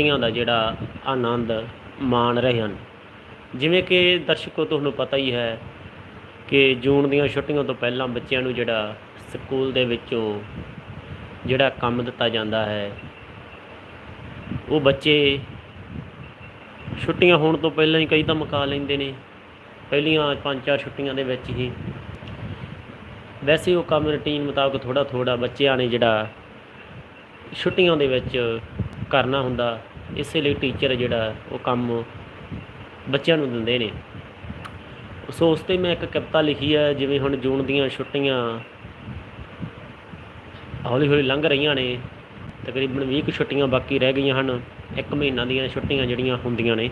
ਛੁੱਟੀਆਂ ਦਾ ਜਿਹੜਾ ਆਨੰਦ ਮਾਣ ਰਹੇ ਹਨ। ਜਿਵੇਂ ਕਿ ਦਰਸ਼ਕੋ ਤੁਹਾਨੂੰ ਪਤਾ ਹੀ ਹੈ ਕਿ ਜੂਨ ਦੀਆਂ ਛੁੱਟੀਆਂ ਤੋਂ ਪਹਿਲਾਂ ਬੱਚਿਆਂ ਨੂੰ ਜਿਹੜਾ ਸਕੂਲ ਦੇ ਵਿੱਚੋਂ ਜਿਹੜਾ ਕੰਮ ਦਿੱਤਾ ਜਾਂਦਾ ਹੈ, ਉਹ ਬੱਚੇ ਛੁੱਟੀਆਂ ਹੋਣ ਤੋਂ ਪਹਿਲਾਂ ਹੀ ਕਈ ਤਾਂ ਮੁਕਾ ਲੈਂਦੇ ਨੇ। ਪਹਿਲੀਆਂ ਪੰਜ ਚਾਰ ਛੁੱਟੀਆਂ ਦੇ ਵਿੱਚ ਹੀ ਵੈਸੇ ਉਹ ਕੰਮ ਰੁਟੀਨ ਮੁਤਾਬਕ ਥੋੜਾ ਥੋੜਾ ਬੱਚਿਆਂ ਨੇ ਜਿਹੜਾ ਛੁੱਟੀਆਂ ਦੇ ਵਿੱਚ ਕਰਨਾ ਹੁੰਦਾ। ਇਸੇ ਲਈ ਟੀਚਰ ਜਿਹੜਾ ਉਹ ਕੰਮ ਬੱਚਿਆਂ ਨੂੰ ਦਿੰਦੇ ਨੇ। ਸੋ ਉਸ ਤੇ ਮੈਂ ਇੱਕ ਕਵਿਤਾ ਲਿਖੀ ਹੈ, ਜਿਵੇਂ ਹੁਣ ਜੂਨ ਦੀਆਂ ਛੁੱਟੀਆਂ ਹੌਲੀ ਹੌਲੀ ਲੰਘ ਰਹੀਆਂ ਨੇ, ਤਕਰੀਬਨ 20 ਕੁ ਛੁੱਟੀਆਂ ਬਾਕੀ ਰਹਿ ਗਈਆਂ ਹਨ, ਇੱਕ ਮਹੀਨਾ ਦੀਆਂ ਛੁੱਟੀਆਂ ਜਿਹੜੀਆਂ ਹੁੰਦੀਆਂ ਨੇ।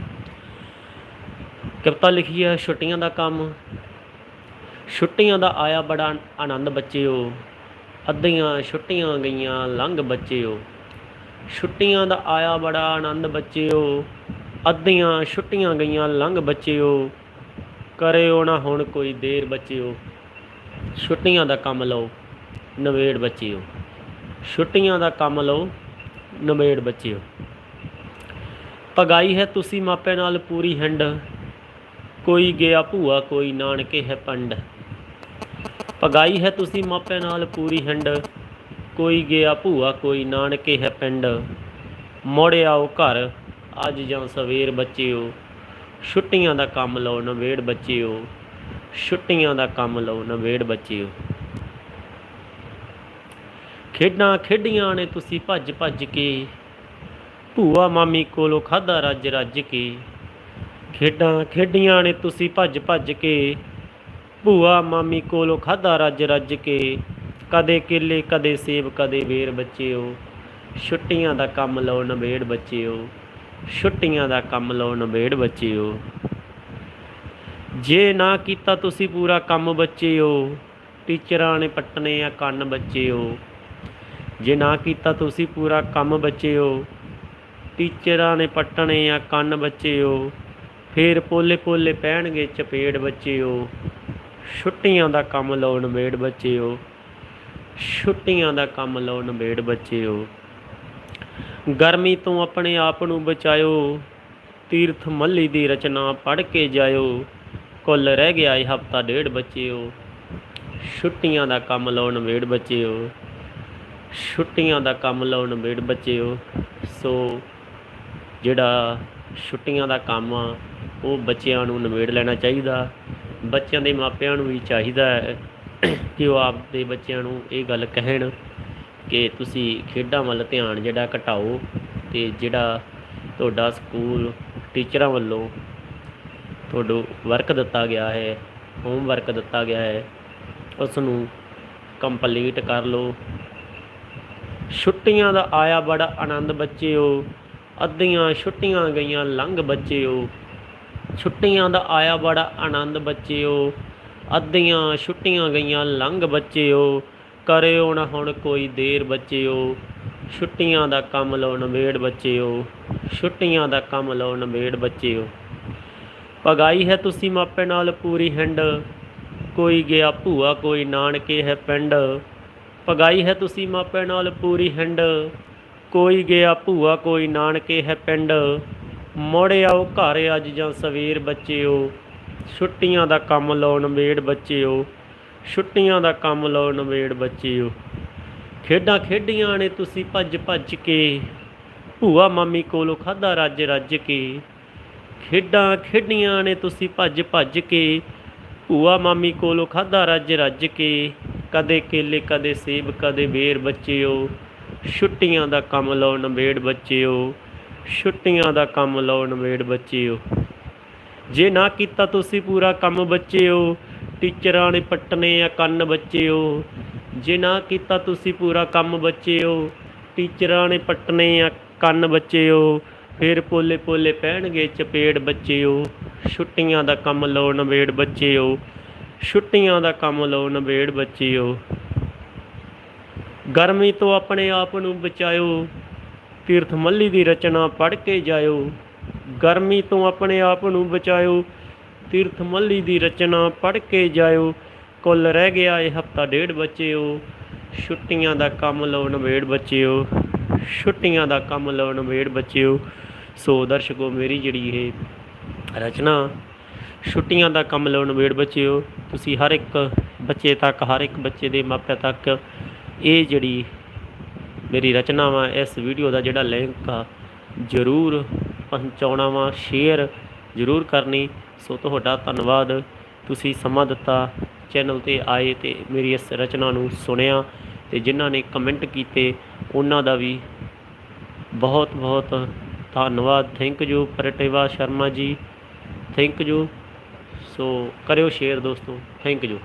ਕਵਿਤਾ ਲਿਖੀ ਹੈ, ਛੁੱਟੀਆਂ ਦਾ ਕੰਮ, ਛੁੱਟੀਆਂ ਦਾ ਆਇਆ ਬੜਾ ਆਨੰਦ ਬੱਚਿਓ, ਅੱਧੀਆਂ ਛੁੱਟੀਆਂ ਗਈਆਂ, ਲੰਘ ਬੱਚਿਓ। ਛੁੱਟੀਆਂ ਦਾ ਆਇਆ ਬੜਾ ਆਨੰਦ ਬੱਚਿਓ। ਅੱਧੀਆਂ ਛੁੱਟੀਆਂ ਗਈਆਂ, ਲੰਘ ਬੱਚਿਓ। ਕਰਿਓ ਨਾ ਹੁਣ ਕੋਈ ਦੇਰ ਬੱਚਿਓ। ਛੁੱਟੀਆਂ ਦਾ ਕੰਮ ਲਓ ਨਵੇੜ ਬੱਚਿਓ। ਛੁੱਟੀਆਂ ਦਾ ਕੰਮ ਲਓ ਨਵੇੜ ਬੱਚਿਓ। ਪਗਾਈ ਹੈ ਤੁਸੀਂ ਮਾਪੇ ਨਾਲ ਪੂਰੀ ਹੰਡ ਕੋਈ ਗਿਆ ਭੂਆ, ਕੋਈ ਨਾਨਕੇ ਹੈ ਪੰਡ। ਪਗਾਈ ਹੈ ਤੁਸੀਂ ਮਾਪੇ ਨਾਲ ਪੂਰੀ ਹੰਡ ਕੋਈ ਗਿਆ ਭੂਆ, ਕੋਈ ਨਾਨਕੇ ਹੈ ਪਿੰਡ। ਮੁੜ ਆਓ ਘਰ, ਅੱਜ ਜਾਂ ਸਵੇਰ ਬੱਚਿਓ। ਛੁੱਟੀਆਂ ਦਾ ਕੰਮ ਲਓ, ਨਵੇੜ ਬੱਚਿਓ। ਛੁੱਟੀਆਂ ਦਾ ਕੰਮ ਲਓ, ਨਵੇੜ ਬੱਚਿਓ। ਖੇਡਾਂ ਖੇਡੀਆਂ ਨੇ ਤੁਸੀਂ ਭੱਜ ਭੱਜ ਕੇ। ਭੂਆ ਮਾਮੀ ਕੋਲੋਂ ਖਾਦਾ ਰੱਜ ਰੱਜ ਕੇ। ਖੇਡਾਂ ਖੇਡੀਆਂ ਨੇ ਤੁਸੀਂ ਭੱਜ ਭੱਜ ਕੇ। ਭੂਆ ਮਾਮੀ ਕੋਲੋਂ ਖਾਦਾ ਰੱਜ ਰੱਜ ਕੇ। ਕਦੇ ਕੇਲੇ, ਕਦੇ ਸੇਬ, ਕਦੇ ਵੇਰ ਬੱਚਿਓ। ਛੁੱਟੀਆਂ ਦਾ ਕੰਮ ਲਓ ਨਵੇੜ ਬੱਚਿਓ। ਛੁੱਟੀਆਂ ਦਾ ਕੰਮ ਲਓ ਨਵੇੜ ਬੱਚਿਓ। ਜੇ ਨਾ ਕੀਤਾ ਤੁਸੀਂ ਪੂਰਾ ਕੰਮ ਬੱਚਿਓ, ਟੀਚਰਾਂ ਨੇ ਪੱਟਣੇ ਆ ਕੰਨ ਬੱਚਿਓ। ਜੇ ਨਾ ਕੀਤਾ ਤੁਸੀਂ ਪੂਰਾ ਕੰਮ ਬੱਚਿਓ, ਟੀਚਰਾਂ ਨੇ ਪੱਟਣੇ ਆ ਕੰਨ ਬੱਚਿਓ। ਫੇਰ ਪੋਲੇ ਪੋਲੇ ਪਹਿਣਗੇ ਚਪੇੜ ਬੱਚਿਓ। ਛੁੱਟੀਆਂ ਦਾ ਕੰਮ ਲਓ ਨਵੇੜ ਬੱਚਿਓ। ਛੁੱਟੀਆਂ ਦਾ ਕੰਮ ਲਓ ਨਵੇੜ ਬੱਚਿਓ ਗਰਮੀ ਤੋਂ ਆਪਣੇ ਆਪ ਨੂੰ ਬਚਾਇਓ। ਤੀਰਥ ਮੱਲੀ ਦੀ ਰਚਨਾ ਪੜ੍ਹ ਕੇ ਜਾਇਓ। ਕੁੱਲ ਰਹਿ ਗਿਆ ਇਹ ਹਫਤਾ ਡੇਢ ਬੱਚਿਓ ਛੁੱਟੀਆਂ ਦਾ ਕੰਮ ਲਓ ਨਵੇੜ ਬੱਚਿਓ ਛੁੱਟੀਆਂ ਦਾ ਕੰਮ ਲਓ, ਨਿਬੇੜ ਬੱਚਿਓ ਸੋ ਜਿਹੜਾ ਛੁੱਟੀਆਂ ਦਾ ਕੰਮ ਆ, ਉਹ ਬੱਚਿਆਂ ਨੂੰ ਨਿਬੇੜ ਲੈਣਾ ਚਾਹੀਦਾ। ਬੱਚਿਆਂ ਦੇ ਮਾਪਿਆਂ ਨੂੰ ਵੀ ਚਾਹੀਦਾ ਹੈ। ਕਿ ਉਹ ਆਪਦੇ ਬੱਚਿਆਂ ਨੂੰ ਇਹ ਗੱਲ ਕਹਿਣ ਕਿ ਤੁਸੀਂ ਖੇਡਾਂ ਵੱਲ ਧਿਆਨ ਜਿਹੜਾ ਘਟਾਓ ਤੇ ਜਿਹੜਾ ਤੁਹਾਡਾ ਸਕੂਲ ਟੀਚਰਾਂ ਵੱਲੋਂ ਤੁਹਾਨੂੰ ਵਰਕ ਦਿੱਤਾ ਗਿਆ ਹੈ ਹੋਮਵਰਕ ਦਿੱਤਾ ਗਿਆ ਹੈ ਉਸ ਨੂੰ ਕੰਪਲੀਟ ਕਰ ਲਓ। ਛੁੱਟੀਆਂ ਦਾ ਆਇਆ ਬੜਾ ਆਨੰਦ ਬੱਚਿਓ, ਅੱਧੀਆਂ ਛੁੱਟੀਆਂ ਗਈਆਂ ਲੰਘ ਬੱਚਿਓ। ਛੁੱਟੀਆਂ ਦਾ ਆਇਆ ਬੜਾ ਆਨੰਦ ਬੱਚਿਓ ਅੱਧੀਆਂ ਛੁੱਟੀਆਂ ਗਈਆਂ, ਲੰਘ ਬੱਚਿਓ, ਕਰਿਓ ਨਾ ਹੁਣ ਕੋਈ ਦੇਰ ਬੱਚਿਓ। ਛੁੱਟੀਆਂ ਦਾ ਕੰਮ ਲਓ ਨਵੇੜ ਬੱਚਿਓ, ਛੁੱਟੀਆਂ ਦਾ ਕੰਮ ਲਓ ਨਵੇੜ ਬੱਚਿਓ। ਪਗਾਈ ਹੈ ਤੁਸੀਂ ਮਾਪੇ ਨਾਲ ਪੂਰੀ ਹੰਡ, ਕੋਈ ਗਿਆ ਭੂਆ, ਕੋਈ ਨਾਨਕੇ ਹੈ ਪਿੰਡ। ਪਗਾਈ ਹੈ ਤੁਸੀਂ ਮਾਪੇ ਨਾਲ ਪੂਰੀ ਹੰਡ, ਕੋਈ ਗਿਆ ਭੂਆ, ਕੋਈ ਨਾਨਕੇ ਹੈ ਪਿੰਡ। ਮੁੜ ਆਓ ਘਰ ਅੱਜ ਜਾਂ ਸਵੇਰ ਬੱਚਿਓ ਛੁੱਟੀਆਂ ਦਾ ਕੰਮ ਲਓ ਨਵੇੜ ਬੱਚਿਓ, ਛੁੱਟੀਆਂ ਦਾ ਕੰਮ ਲਓ ਨਵੇੜ ਬੱਚਿਓ। ਖੇਡਾਂ ਖੇਡੀਆਂ ਨੇ ਤੁਸੀਂ ਭੱਜ ਭੱਜ ਕੇ, ਭੂਆ ਮਾਮੀ ਕੋਲੋਂ ਖਾਦਾ ਰੱਜ ਰੱਜ ਕੇ। ਖੇਡਾਂ ਖੇਡੀਆਂ ਨੇ ਤੁਸੀਂ ਭੱਜ ਭੱਜ ਕੇ, ਭੂਆ ਮਾਮੀ ਕੋਲੋਂ ਖਾਦਾ ਰੱਜ ਰੱਜ ਕੇ। ਕਦੇ ਕੇਲੇ, ਕਦੇ ਸੇਬ, ਕਦੇ ਬੇਰ ਬੱਚਿਓ, ਛੁੱਟੀਆਂ ਦਾ ਕੰਮ ਲਓ ਨਵੇੜ ਬੱਚਿਓ, ਛੁੱਟੀਆਂ ਦਾ ਕੰਮ ਲਓ ਨਵੇੜ ਬੱਚਿਓ। ਜੇ ਨਾ ਕੀਤਾ ਤੁਸੀਂ ਪੂਰਾ ਕੰਮ ਬੱਚਿਓ, ਟੀਚਰਾਂ ਨੇ ਪੱਟਨੇ ਆ ਕੰਨ ਬੱਚਿਓ। ਜੇ ਨਾ ਕੀਤਾ ਤੁਸੀਂ ਪੂਰਾ ਕੰਮ ਬੱਚਿਓ, ਟੀਚਰਾਂ ਨੇ ਪੱਟਨੇ ਆ ਕੰਨ ਬੱਚਿਓ, ਫਿਰ ਪੋਲੇ ਪੋਲੇ ਪਹਿਣਗੇ ਚਪੇੜ ਬੱਚਿਓ। ਛੁੱਟੀਆਂ ਦਾ ਕੰਮ ਲਓ ਨਵੇੜ ਬੱਚਿਓ, ਛੁੱਟੀਆਂ ਦਾ ਕੰਮ ਲਓ ਨਵੇੜ ਬੱਚਿਓ। ਗਰਮੀ ਤੋਂ ਆਪਣੇ ਆਪ ਨੂੰ ਬਚਾਇਓ ਤੀਰਥ ਮੱਲੀ ਦੀ ਰਚਨਾ ਪੜ੍ਹ ਕੇ ਜਾਇਓ। ਗਰਮੀ ਤੋਂ ਆਪਣੇ ਆਪ ਨੂੰ ਬਚਾਇਓ। ਤੀਰਥ ਮੱਲੀ ਦੀ ਰਚਨਾ ਪੜ੍ਹ ਕੇ ਜਾਇਓ। ਕੁੱਲ ਰਹਿ ਗਿਆ ਇਹ ਹਫਤਾ ਡੇਢ ਬੱਚਿਓ। ਛੁੱਟੀਆਂ ਦਾ ਕੰਮ ਲਓ ਨਵੇੜ ਬਚਿਓ। ਛੁੱਟੀਆਂ ਦਾ ਕੰਮ ਲਓ ਨਵੇੜ ਬਚਿਓ। ਸੋ ਦਰਸ਼ਕੋ, ਮੇਰੀ ਜਿਹੜੀ ਇਹ ਰਚਨਾ, ਛੁੱਟੀਆਂ ਦਾ ਕੰਮ ਲਓ ਨਵੇੜ ਬਚਿਓ, ਤੁਸੀਂ ਹਰ ਇੱਕ ਬੱਚੇ ਤੱਕ, ਹਰ ਇੱਕ ਬੱਚੇ ਦੇ ਮਾਪਿਆਂ ਤੱਕ ਇਹ ਜਿਹੜੀ ਮੇਰੀ ਰਚਨਾ ਵਾ, ਇਸ ਵੀਡੀਓ ਦਾ ਜਿਹੜਾ ਲਿੰਕ ਆ, ਜ਼ਰੂਰ ਪਹੁੰਚਾਉਣਾ ਵਾ ਸ਼ੇਅਰ ਜ਼ਰੂਰ ਕਰਨੀ। ਸੋ ਤੁਹਾਡਾ ਧੰਨਵਾਦ। ਤੁਸੀਂ ਸਮਾਂ ਦਿੱਤਾ ਚੈਨਲ ਤੇ ਆਏ ਤੇ ਮੇਰੀ ਇਸ ਰਚਨਾ ਨੂੰ ਸੁਣਿਆ ਤੇ ਜਿਨ੍ਹਾਂ ਨੇ ਕਮੈਂਟ ਕੀਤੇ, ਉਹਨਾਂ ਦਾ ਵੀ ਬਹੁਤ ਬਹੁਤ ਧੰਨਵਾਦ। Thank you ਪ੍ਰਟਿਵਾ Sharma ji. Thank you so ਕਰਿਓ ਸ਼ੇਅਰ ਦੋਸਤੋ। Thank you